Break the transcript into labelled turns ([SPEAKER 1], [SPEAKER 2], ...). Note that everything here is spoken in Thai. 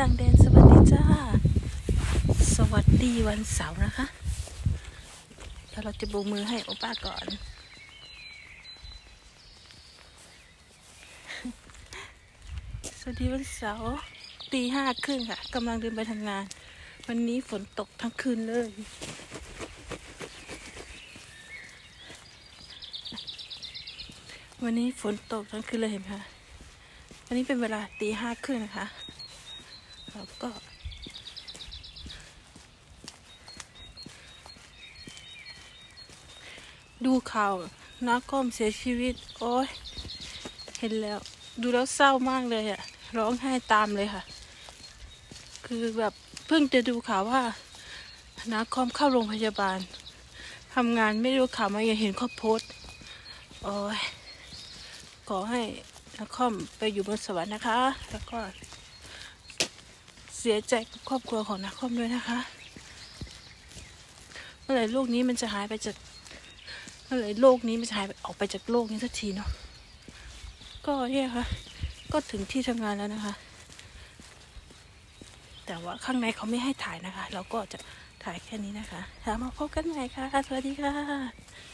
[SPEAKER 1] ต่างแดนสวัสดีจ้า สวัสดีวันเสาร์นะคะเดี๋ยวเราจะโบมือให้โอป้าก่อน สวัสดีวันเสาร์ตีห้าครึ่งค่ะกำลังเดินไปทำงาน วันนี้ฝนตกทั้งคืนเลยวันนี้ฝนตกทั้งคืนเลยเห็นไหมคะ วันนี้เป็นเวลาตีห้าครึ่งนะคะ แล้วก็ ดูข่าวนักคอมเสียชีวิต โอ้ยเห็นแล้ว ดูแล้วเศร้ามากเลยอะร้องไห้ตามเลยค่ะ คือแบบเพิ่งจะดูข่าวว่านักคอมเข้าโรงพยาบาลทำงานไม่รู้ข่าวมายังเห็นเขาโพส์โอ้ยขอให้นักคอมไปอยู่บนสวรรค์นะคะ แล้วก็ เสียใจกับครอบครัวของนักคอมด้วยนะคะ เมื่อไหร่โลกนี้มันจะหายไปจากเมื่อไหร่โลกนี้มันจะหายออกไปจากโลกนี้สักทีเนาะก็เนี่ยค่ะ ก็ถึงที่ทำงานแล้วนะคะ แต่ว่าข้างในเขาไม่ให้ถ่ายนะคะ เราก็จะถ่ายแค่นี้นะคะแล้วมาพบกันใหม่ค่ะ สวัสดีค่ะ